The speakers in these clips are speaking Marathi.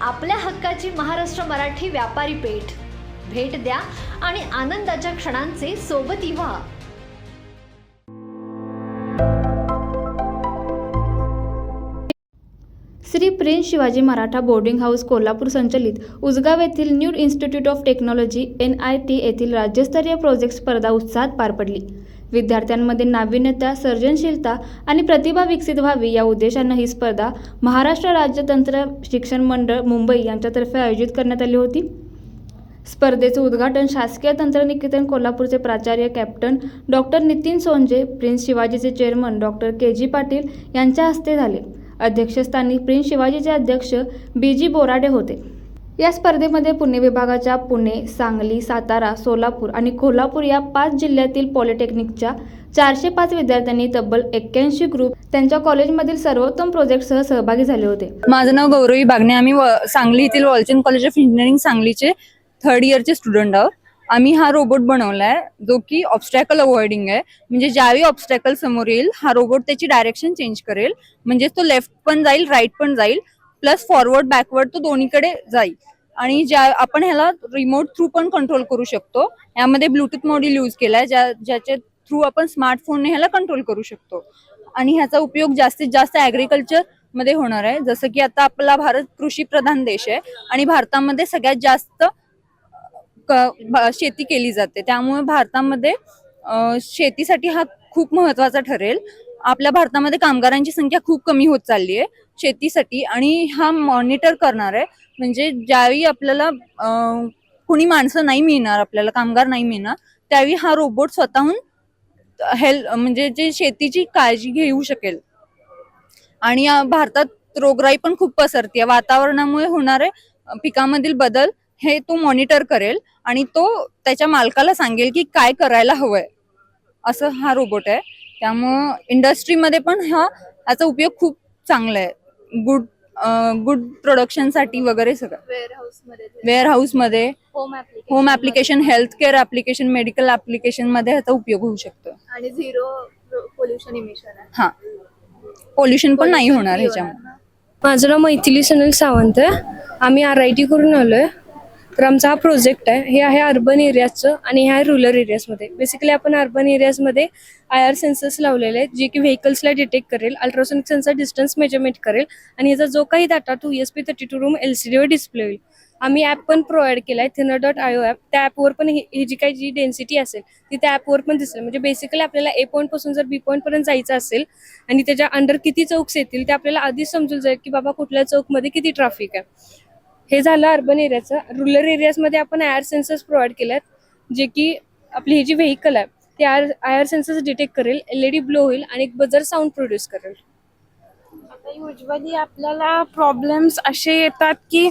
आपल्या हक्काची महाराष्ट्र मराठी व्यापारी पेठ. भेट द्या आणि आनंदाच्या क्षणांचे सोबती व्हा. Shri prince Shivaji Maratha boarding house Kolhapur संचलित उजगाव येथील new institute of technology N I T येथील राज्यस्तरीय प्रोजेक्ट स्पर्धा उत्साहात पार पडली. विद्यार्थ्यांमध्ये नाविन्यता सर्जनशीलता आणि प्रतिभा विकसित व्हावी या उद्देशानं ही स्पर्धा महाराष्ट्र राज्य तंत्र शिक्षण मंडळ मुंबई यांच्यातर्फे आयोजित करण्यात आली होती. स्पर्धेचे उद्घाटन शासकीय तंत्रनिकेतन कोल्हापूरचे प्राचार्य captain doctor Nitin Sonje prince शिवाजीचे chairman doctor K G Patil यांच्या हस्ते झाले. अध्यक्षस्थानी प्रिन्स शिवाजीचे अध्यक्ष बी जी बोराडे होते. या स्पर्धेमध्ये पुणे विभागाच्या पुणे सांगली सातारा सोलापूर आणि कोल्हापूर या पाच जिल्ह्यातील पॉलिटेक्निकच्या चारशे पाच विद्यार्थ्यांनी तब्बल एक्क्याऐंशी ग्रुप त्यांच्या कॉलेजमधील सर्वोत्तम प्रोजेक्टसह सहभागी झाले होते. माझं नाव गौरवी बागणे. आम्ही सांगली येथील वॉलचंद कॉलेज ऑफ इंजिनिअरिंग सांगलीचे थर्ड इयरचे स्टुडंट आहोत. आम्ही हा रोबोट बनवलाय जो की ऑब्स्टॅकल अवॉइडिंग आहे. म्हणजे ज्यावेळी ऑब्स्टॅकल समोर येईल हा रोबोट त्याची डायरेक्शन चेंज करेल. म्हणजे तो लेफ्ट पण जाईल राईट पण जाईल. प्लस फॉरवर्ड बॅकवर्ड तो दोन्हीकडे जाईल. आणि ज्या आपण ह्याला रिमोट थ्रू पण कंट्रोल करू शकतो. यामध्ये ब्लूटूथ मॉड्यूल यूज केलाय ज्या ज्याच्या थ्रू आपण स्मार्टफोनने ह्याला कंट्रोल करू शकतो. आणि ह्याचा उपयोग जास्तीत जास्त ऍग्रिकल्चरमध्ये होणार आहे. जसं की आता आपला भारत कृषी प्रधान देश आहे आणि भारतामध्ये सगळ्यात जास्त शेती केली जाते. त्यामुळे भारतामध्ये शेतीसाठी हा खूप महत्त्वाचा ठरेल. आपल्या भारतामध्ये कामगारांची संख्या खूप कमी होत चालली आहे शेतीसाठी आणि हा मॉनिटर करणार आहे. म्हणजे ज्यावेळी आपल्याला कुणी माणसं नाही मिळणार आपल्याला कामगार नाही मिळणार त्यावेळी हा रोबोट स्वतःहून हेल्प म्हणजे जे शेतीची काळजी घेऊ शकेल. आणि भारतात रोगराई पण खूप पसरते वातावरणामुळे होणारे पिकामधील बदल हे तो मॉनिटर करेल आणि तो त्याच्या मालकाला सांगेल की काय करायला हवंय. असं हा रोबोट आहे. त्यामुळं इंडस्ट्रीमध्ये पण हा याचा उपयोग खूप चांगला आहे. गुड गुड प्रोडक्शनसाठी वगैरे सगळं. वेअरहाऊसमध्ये वेअर हाऊसमध्ये home home application health care application medical ऍप्लिकेशनमध्ये ह्याचा उपयोग होऊ शकतो. आणि झिरो पोल्युशन इमिशन आहे. हा. पोल्युशन पण नाही होणार ह्याच्यामुळे माझं नाव मैथिली सुनील सावंत आहे. आम्ही आर आय टी करून आलोय. तर आमचा हा प्रोजेक्ट आहे. हे आहे अर्बन एरियाजचं आणि हे आहे रुरल एरियाजमध्ये बेसिकली आपण अर्बन एरियाजमध्ये आय आर सेन्सर्स लावलेले आहेत जे की व्हेकल्सला डिटेक्ट करेल अल्ट्रासोनिक सेन्सर डिस्टन्स मेजरमेंट करेल आणि याचा जो काही data to S P thirty two from L C डीवर डिस्प्ले होईल. आम्ही ॲप पण प्रोव्हाइड केला आहे thinger dot I O app त्या ॲपवर पण ही ही जी काही जी डेन्सिटी असेल ती त्या ॲपवर पण दिसेल. म्हणजे बेसिकली आपल्याला ए पॉईंटपासून जर बी पॉईंटपर्यंत जायचं असेल आणि त्याच्या अंडर किती चौक्स येतील ते आपल्याला आधीच समजून जाईल की बाबा कुठल्या चौकमध्ये किती ट्रॅफिक आहे. हे झालं अर्बन एरियाचं. रुरल एरियाजमध्ये आपण आयर सेन्सर्स प्रोव्हाइड केलेत जे की आपली ही जी व्हेकल आहे ते आयर आयर सेन्सर्स डिटेक्ट करेल एल ई डी ब्लो होईल आणि एक बजर साऊंड प्रोड्यूस करेल. आता युजली आपल्याला प्रॉब्लेम्स असे येतात की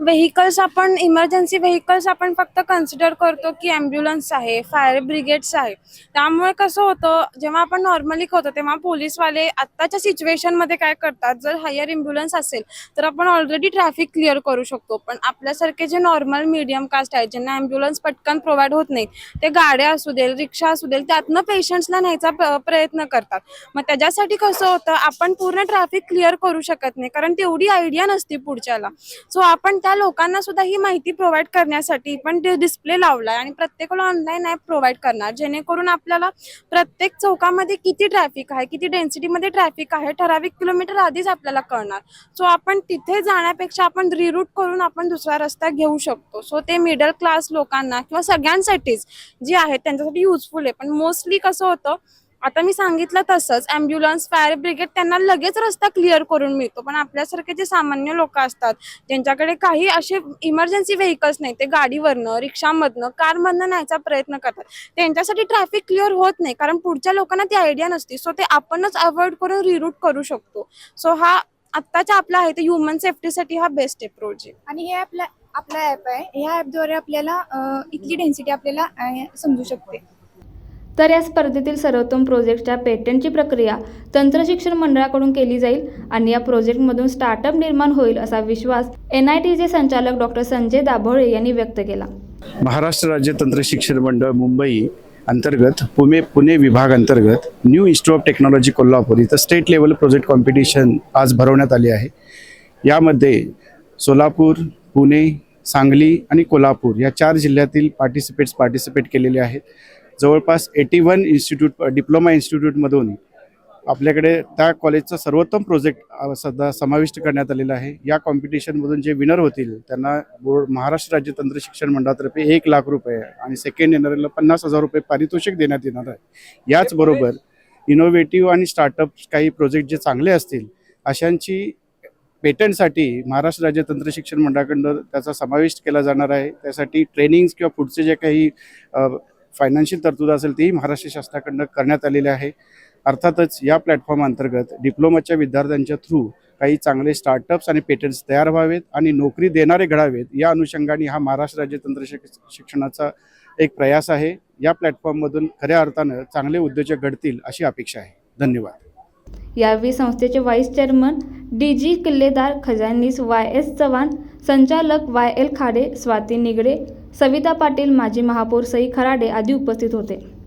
व्हेकल्स आपण इमर्जन्सी व्हेकल्स आपण फक्त कन्सिडर करतो की ॲम्ब्युलन्स आहे फायर ब्रिगेड्स आहे. त्यामुळे कसं होतं जेव्हा आपण नॉर्मली होतो तेव्हा पोलीसवाले आत्ताच्या सिच्युएशनमध्ये काय करतात जर हायर ॲम्ब्युलन्स असेल तर आपण ऑलरेडी ट्रॅफिक क्लिअर करू शकतो. पण आपल्यासारखे जे नॉर्मल मीडियम कास्ट आहेत ज्यांना ॲम्ब्युलन्स पटकन प्रोव्हाइड होत नाही ते गाड्या असू देल रिक्षा असू देल त्यातनं पेशंट्सला न्यायचा प्रयत्न करतात. मग त्याच्यासाठी कसं होतं आपण पूर्ण ट्रॅफिक क्लिअर करू शकत नाही कारण तेवढी आयडिया नसते पुढच्याला. सो आपण त्या लोकांना सुद्धा ही माहिती प्रोव्हाइड करण्यासाठी पण ते डिस्प्ले लावलाय आणि प्रत्येकाला ऑनलाईन ॲप प्रोव्हाइड करणार. जेणेकरून आपल्याला प्रत्येक चौकामध्ये किती ट्रॅफिक आहे किती डेन्सिटीमध्ये ट्रॅफिक आहे ठराविक किलोमीटर आधीच आपल्याला कळणार. सो आपण तिथे जाण्यापेक्षा आपण रिरूट करून आपण दुसरा रस्ता घेऊ शकतो. सो ते मिडल क्लास लोकांना किंवा सगळ्यांसाठीच जे आहे त्यांच्यासाठी युजफुल आहे. पण मोस्टली कसं होतं आता मी सांगितलं तसंच ॲम्ब्युलन्स फायर ब्रिगेड त्यांना लगेच रस्ता क्लिअर करून मिळतो. पण आपल्यासारखे जे सामान्य लोक असतात ज्यांच्याकडे काही असे इमर्जन्सी व्हेकल्स नाही ते गाडीवरनं रिक्षामधनं कारमधनं न्यायचा प्रयत्न करतात. त्यांच्यासाठी ट्रॅफिक क्लिअर होत नाही कारण पुढच्या लोकांना ती आयडिया नसते. सो ते आपणच अवॉइड करून रिरूट करू शकतो. सो हा आत्ताच्या आपला आहे ते ह्युमन सेफ्टीसाठी हा बेस्ट अप्रोच आहे आणि हे आपला आपला ॲप आहे. ह्या ॲपद्वारे आपल्याला इथली डेन्सिटी आपल्याला समजू शकते. तर या स्पर्धेतील सर्वोत्तम प्रोजेक्टच्या पेटंटची प्रक्रिया तंत्रशिक्षण मंडळाकडून केली जाईल आणि या प्रोजेक्टमधून स्टार्टअप निर्माण होईल असा विश्वास एन आय टीचे संचालक डॉक्टर संजय दाभोळे यांनी व्यक्त केला. महाराष्ट्र राज्य तंत्र शिक्षण मंडळ मुंबई अंतर्गत पुणे पुणे विभाग अंतर्गत new institute of technology Kolhapur इथं स्टेट लेवल प्रोजेक्ट कॉम्पिटिशन आज भरवण्यात आले आहे. यामध्ये सोलापूर पुणे सांगली आणि कोल्हापूर या चार जिल्ह्यातील पार्टिसिपेट्स पार्टिसिपेट केलेले आहेत. जवळपास एटी वन इन्स्टिट्यूट डिप्लोमा इन्स्टिट्यूटमधून आपल्याकडे त्या कॉलेजचा सर्वोत्तम प्रोजेक्ट सध्या समाविष्ट करण्यात आलेला आहे. या कॉम्पिटिशनमधून जे विनर होतील त्यांना बोर्ड महाराष्ट्र राज्य तंत्र शिक्षण मंडळातर्फे एक लाख रुपये आणि सेकंड येणाऱ्याला पन्नास हजार रुपये पारितोषिक देण्यात येणार आहे. याचबरोबर इनोव्हेटिव्ह आणि स्टार्टअप काही प्रोजेक्ट जे चांगले असतील अशांची पेटंटसाठी महाराष्ट्र राज्य तंत्र शिक्षण मंडळाकडून त्याचा समावेश केला जाणार आहे. त्यासाठी ट्रेनिंग्स किंवा पुढचे जे काही फायनान्शियल तरतूद असेल तीही महाराष्ट्र शासनाकडनं करण्यात आलेली आहे. अर्थातच या प्लॅटफॉर्म अंतर्गत डिप्लोमाच्या विद्यार्थ्यांच्या थ्रू काही चांगले स्टार्टअप्स आणि पेटंट्स तयार व्हावेत आणि नोकरी देणारे घडावेत या अनुषंगाने हा महाराष्ट्र राज्य तंत्र शिक्षणाचा एक प्रयास आहे. या प्लॅटफॉर्ममधून खऱ्या अर्थानं चांगले उद्योजक घडतील अशी अपेक्षा आहे. धन्यवाद. यावेळी संस्थेचे vice chairman D G Killedar खजानीस Y S Chavan संचालक वाय एल खाडे स्वाती निगडे सविता पाटील माजी महापौर सई खराडे आदी उपस्थित होते.